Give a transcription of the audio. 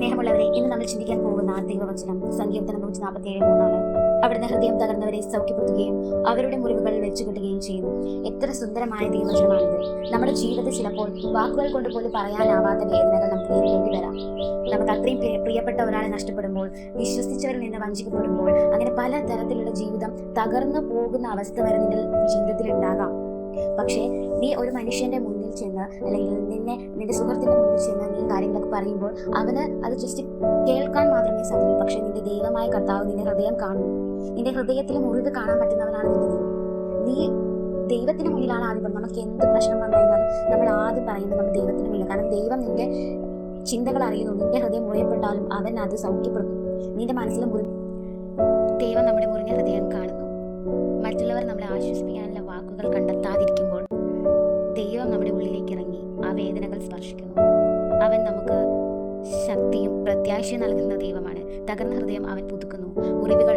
സ്നേഹമുള്ളവരെ ഇന്ന് നമ്മൾ ചിന്തിക്കാൻ പോകുന്ന ദൈവവചനം സങ്കീർത്തനം നൂറ്റി നാൽപ്പത്തി ഏഴ് മൂന്നാണ്. അവിടുന്ന് ഹൃദയം തകർന്നവരെ സൗഖ്യപ്പെടുത്തുകയും അവരുടെ മുറിവുകൾ വെച്ചു കിട്ടുകയും ചെയ്യുന്നു എത്ര സുന്ദരമായ ദൈവവചനമാണിത് നമ്മുടെ ജീവിതത്തിൽ ചിലപ്പോൾ വാക്കുകൾ കൊണ്ട് പോലും പറയാനാവാത്ത വേദനകൾ നമുക്ക് നേരിടേണ്ടി വരാം. നമുക്ക് അത്രയും പ്രിയ- പ്രിയപ്പെട്ട ഒരാളെ നഷ്ടപ്പെടുമ്പോൾ വിശ്വസിച്ചവരിൽ നിന്ന് വഞ്ചിക്കപ്പെടുമ്പോൾ അങ്ങനെ പല തരത്തിലുള്ള ജീവിതം തകർന്നു പോകുന്ന അവസ്ഥ വരെ നിന്റെ ജീവിതത്തിൽ ഉണ്ടാകാം. പക്ഷേ നീ ഒരു മനുഷ്യന്റെ മുന്നിൽ ചെന്ന് അല്ലെങ്കിൽ നിന്നെ നിന്റെ സുഹൃത്തിന്റെ മുന്നിൽ ചെന്ന് നീ പറയുമ്പോൾ അവന് അത് ജസ്റ്റ് കേൾക്കാൻ മാത്രമേ സാധിക്കൂ. പക്ഷെ നിന്റെ ദൈവമായ കർത്താവ് നിന്റെ ഹൃദയം കാണും. നിന്റെ ഹൃദയത്തിലെ മുറിവ് കാണാൻ പറ്റുന്നവനാണ് നിന്റെ ദൈവം. നീ ദൈവത്തിന് മുന്നിലാണ് ആദ്യം നമുക്ക് എന്ത് പ്രശ്നം വന്നാലും നമ്മൾ ആദ്യം പറയുന്നത് നമ്മൾ ദൈവത്തിന് മുന്നിൽ കാരണം ദൈവം നിന്റെ ചിന്തകൾ അറിയുന്നു. നിന്റെ ഹൃദയം മുറിയപ്പെട്ടാലും അവൻ അത് സൗഖ്യപ്പെടുത്തും. നിന്റെ മനസ്സിലെ മുറി ദൈവം നമ്മുടെ മുറിഞ്ഞ ഹൃദയം കാണുന്നു. മറ്റുള്ളവർ നമ്മളെ ആശ്വസിപ്പിക്കാനുള്ള വാക്കുകൾ കണ്ടെത്താതിരിക്കുമ്പോൾ ദൈവം നമ്മുടെ ഉള്ളിലേക്ക് ഇറങ്ങി ആ വേദനകൾ സ്പർശിക്കുന്നു. അവൻ നമുക്ക് ശക്തിയും പ്രത്യാശയും നൽകുന്ന ദൈവമാണ്. തകർന്ന ഹൃദയം അവൻ പുതുക്കുന്നു. മുറിവുകൾ